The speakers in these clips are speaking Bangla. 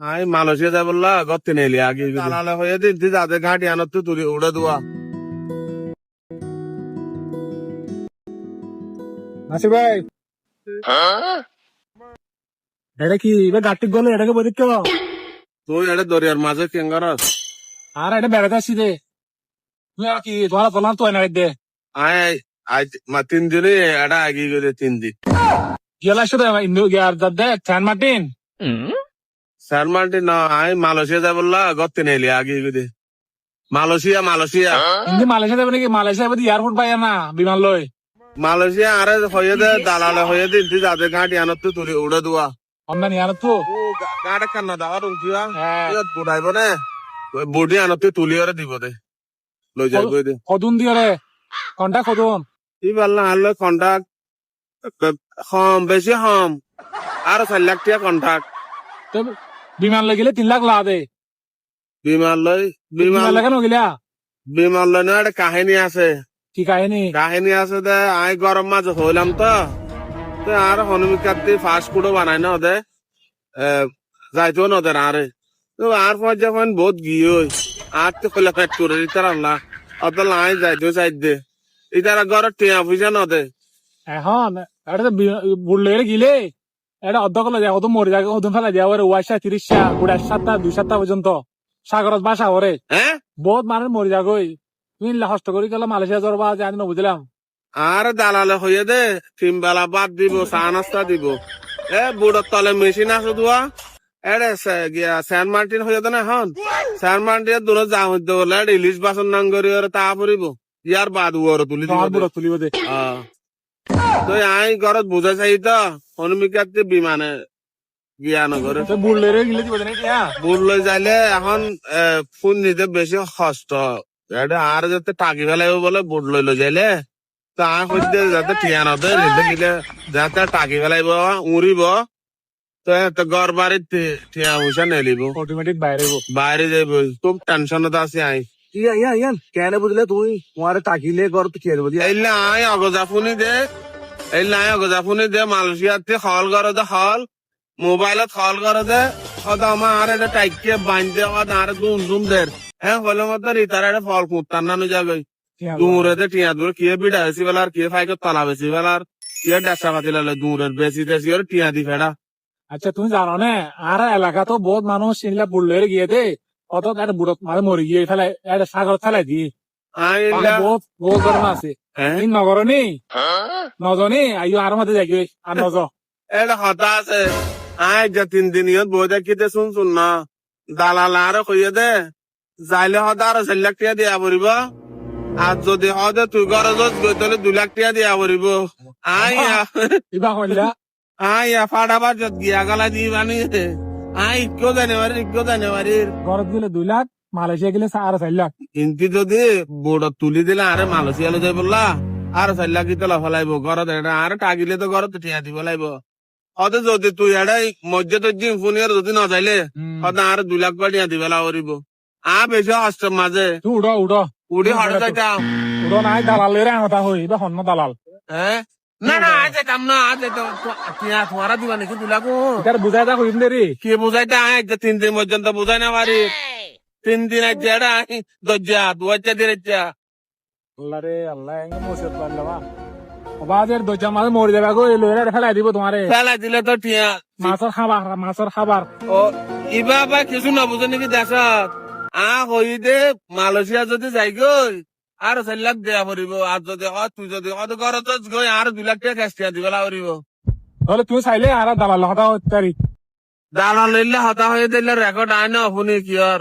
আই মালয়েশিয়া যাই বললা গত্তে নেলি আগে দালালে হয়ে দিন তুই যাদের ঘাটি আনত তুই তুলি উড়ে দেওয়া নাসির ভাই। এটা কি এবার গাড়ির গলে এটাকে দেখতে তুই এটা দরিয়ার মাঝে কেঙ্গারস আর এটা বেড়াতে আসছি দে তুই আর কি তোমার তোলার তো না দে আই আজ মা তিন দিনে এটা আগে গেলে তিন দিন গেলা শুধু ইন্দু গিয়ার দাদ দে স্যান মার্টিন। স্যার মাল্টি না আই মালয়েশিয়া বললা গত্তে নেলি আগে গেলে মালয়েশিয়া মালয়েশিয়া। ইন্দি মালয়েশিয়া যাবে নাকি? মালয়েশিয়া এবার এয়ারপোর্ট পাই না বিমান লই মালয়েশিয়া আরে হয়ে দে দালালে হয়ে দিন তুই যাদের ঘাটি আনত তুই তুলি উড়ে দেওয়া আমদানি আর তো। ও গাড়ি কান্না দাওয়া হ্যাঁ। বুড়াইব নে? বুড়ি আনত তুই তুলি ওরে দিব দে। লই যাই গই দে। কদুন দিয়ে রে কন্টা কদুন। ই পাল্লা আনলে কন্ট্রাক্ট হম বেশি হম। আর চার লাখ টাকা কন্ট্রাক্ট তো বিমান লই গেলে তিন লাখ লা দে বিমান লই বিমান লাগে নগিলা বিমান লই না একটা কাহিনী আছে। কি কাহিনী? কাহিনী আছে দে আই গরম মাঝে হইলাম তো। তো আর হনুমিকার ফাস্ট ফুডও বানাই না ওদের যাইতো না ওদের আরে তো আর পর যখন বহুত গিয়ে ওই আর তো কইলা পেট করে দিতার আল্লাহ অত লাই যাইতো চাই দে। ইতারা ঘর টিয়া পয়সা না দে এখন এটা বুড়লে গিলে এটা অর্ধ কলে যায় কত মরে যায় কত ফেলা যায় ওরে ওয়াইশা তিরিশটা গুড়া সাতটা দুই সাতটা পর্যন্ত। সাগরত বাসা ওরে। হ্যাঁ? বহুত মানুষ মরে যাগই তুমি কষ্ট করি গেলে মালয়েশিয়া যাবা জানি না বুঝলাম আর দালালে হইয়ে দে তিন বেলা ভাত দিব চা নাস্তা দিব। এ বুড়োর তলে মেশিন আছে দুয়া। এরে গিয়া স্যান মার্টিন হইয়ে দে না এখন। স্যান মার্টিন দূর যা হইতে বলে ইলিশ বাসন নাঙ্গরি ওরে তা পরিব। ইয়ার বাদ ওর তুলি দিব তুলিব দে। আই তো বিমানে যাইলে এখন ফোন নিতে কষ্ট এটা আর যাতে টাকি ফেলাইব বলে বুড় লই লই যাইলে। তা হইতে যাতে টিয়া নদে নিতে যাতে টাকি ফেলাইব এত ঘর বাড়ির টিয়া পয়সা নেলিব। অটোমেটিক বাইরে বাইরে যাইব খুব টেনশনত আছে আই। ইয়া ইয়া ইয়া কেন বুঝলে তুই তোমার টাকিলে ঘর তো খেয়ে আই অগজা ফুনি দে। এইলে আই অগজা ফুনি দে মালয়েশিয়াতে হল করে দে হল মোবাইলত হল করে দে। আমার আর এটা টাইকে বাঁধতে হদ আর দুম দুম দের হ্যাঁ হলে মতো রিতার এটা ফল কুত্তার নানু যাবে দূরে দে টিয়া দূরে কিয়ে বিড়া বেশি বেলার কিয়ে ফাইকে তলা বেশি বেলার কিয়ে ডেসা পাতি লালে দূরের বেশি দেশি ওর টিয়া দি ফেড়া আচ্ছা তুমি জানো না আর এলাকা তো বহুত মানুষ এগুলা বুড়লে গিয়ে দে কত একটা বুড়ো মানে মরে গিয়ে ফেলাই একটা সাগর ফেলাই দি। আই পানি বহুত বহুত গরম আছে। এই নগর নি? নজনি আইও আর মধ্যে যাই আর নজ। এটা হতা আছে। আই যে তিন দিন ইয়ত বই দেখিতে শুন শুন না দালাল আর কইয়ে দে। যাইলে হদা আর চার লাখ টাকা দিয়া পড়িব আর যদি হদে তুই ঘর যত গই তাহলে দুই লাখ টাকা দিয়া পড়িব আই ইবা কইলা। আই ফাটা বাজত গিয়া গলা দি বানি আই ইকো জানুয়ারি ইকো জানুয়ারি ঘরত গেলে দুই লাখ মালয়েশিয়া গেলে আর চার লাখ। কিন্তু যদি বোর্ডত তুলি দিলে আরে মালয়েশিয়ালে যাই বললা আর চার লাখ ইতলা ফলাইব ঘরত এটা আর টাগিলে তো ঘরত টিয়া দিব লাইব হতে যদি তুই এটা মধ্যে তো জিম ফোনিয়ার যদি ন যাইলে হতে আর দুই লাখ করে টিয়া দিবেলা করিব আ বেশি কষ্ট মাঝে উড়ো উড়ো। উড়ি হঠাৎ যাইতাম উড়ো। নাই দালালের আনতা হই বা হন্য দালাল। হ্যাঁ না না আজ যাইতাম না আজ যাইতাম টিয়া তোমারা দিবা নাকি দুই লাখ বুঝাই দা কইম দেরি কি বুঝাইতে আয় যে তিন দিন পর্যন্ত বুঝাই না পারি তিন দিন আজ এটা দরজা দু হাজার দিন আল্লাহ রে আল্লাহ এঙ্গে মোসে পারলাম বাজের দরজা মাঝে মরে যাবে গো এই লইরা ফেলাই দিব তোমারে ফেলা দিলে তো টিয়া মাছের খাবার মাছের খাবার ও ইবা বা কিছু না বুঝে নাকি দেশত আ হই দে মালয়েশিয়া যদি যাই গই আর চার লাখ দেয়া পড়িব আর যদি হয় তুই যদি হয় তো ঘরত গই আর দুই লাখ টাকা ক্যাশ দিবেলা পড়িব তাহলে তুমি চাইলে আর দালাল হতা তারি দালাল লইলে হতা হয়ে দিলে রেকর্ড আয় না শুনি কি আর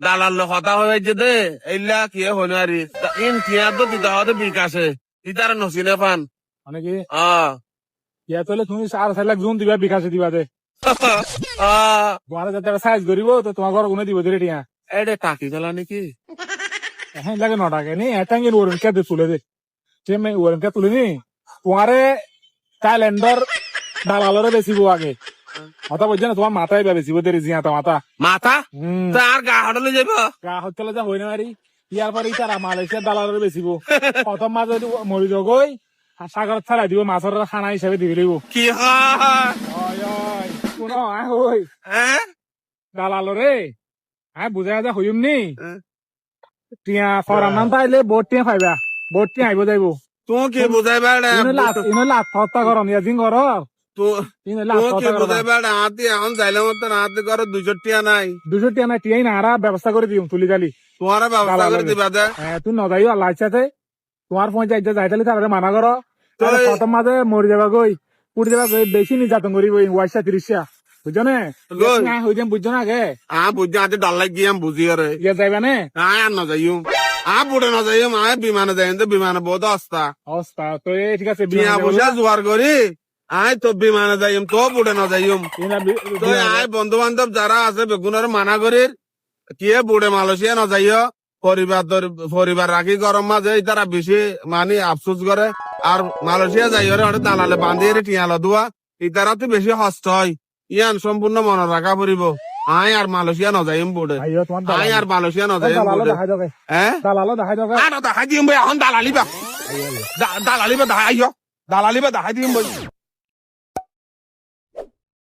দালাল হতা হয়ে যে দে এইলা কি হইন আরি ইন টিয়া তো দিতে হতে বিকাশে ইতার নসিনে পান মানে কি আ ইয়া তাহলে তুমি আর চার লাখ জুন দিবা বিকাশে দিবা দে। আ তোমার যাতে সাইজ করিব তো তোমার ঘর গুনে দিব দেরি টিয়া এডে টাকি গেলা নাকি? হ্যাঁ লাগে নটাকে নি এটাঙ্গের ওরেন কে তুলে দে তুমি ওরেন কে তুলে নি তোমারে থাইল্যান্ডর দালালরে বেচিব আগে মাথা বুঝছে না তোমার মাথায় বেচিব দেরি জিয়া তো মাথা মাথা তার গা হাডলে যাব গা হত্যা যা হই না মারি ইয়ার পরে তারা মালয়েশিয়ার দালালরে বেচিব প্রথম মাছ যদি মরি গই সাগর ছাড়াই দিব মাছের খানা হিসাবে দিবি লাগিব কি হয় শুনো আহ ওই হ্যাঁ হ্যাঁ বুঝাই যা হইম নি। টিয়া ফরান নাম পাইলে বোট টিয়া পাইবা বোট টিয়া আইব যাইব তুই কি বুঝাই ইনো লাভ হত্যা করম ইয়াজিং কর ইনো কি হত্যা বুঝাই করম বেড়ে হাতি এখন যাইলে মতো হাতি করে দুশো টিয়া নাই। দুশো টিয়া নাই টিয়াই না আরা ব্যবস্থা করে দিম তুলি জালি। তোমার ব্যবস্থা করে। দিবা দে। হ্যাঁ তুই নদাইও আল্লাহ ইচ্ছাতে তোমার ফোন যাইতে যাইতালি তারপরে মানা করো প্রথম মাঝে মরে যাবা গই পুড়ে যাবা গই বেশি নির্যাতন করিব ওয়াইসা তিরিশা বুঝছ নে হই যাম বুঝছ না আগে। আ বুঝি হাতি ডাল লাগি আমি বুঝি রে ইয়ে যাইবা নে আয় আর না যাইম আ বুড়ে না যাইম আয় বিমানে যাইম তো বিমানে বহুত অস্তা অবস্থা তো এই ঠিক আছে টিয়া পয়সা জোয়ার করি আয় তো বিমানে যাইম তো বুড়ে না যাইম তো আয় বন্ধু বান্ধব যারা আছে বেগুনের মানা করি কি বুড়ে মালয়েশিয়া না যাইও পরিবার পরিবার রাখি গরম মাঝে তারা বেশি মানে আফসোস করে আর মালয়েশিয়া যাই দালালে বাঁধিয়ে টিয়ালো দুয়া ইতারা তো বেশি হস্ত হয়। ইয়ান সম্পূর্ণ মনে রাখা পড়িব আই আর মালয়েশিয়া না বোর্ডে আই আর মালয়েশিয়া না যাইম দালালো বুড়ে দেখাই দকে হ্যাঁ দালালো দেখাই দকে আর দেখাই দিম ভাই এখন দালালি বা দালালি বা দেখাই দালালি বা দেখাই দিম ভাই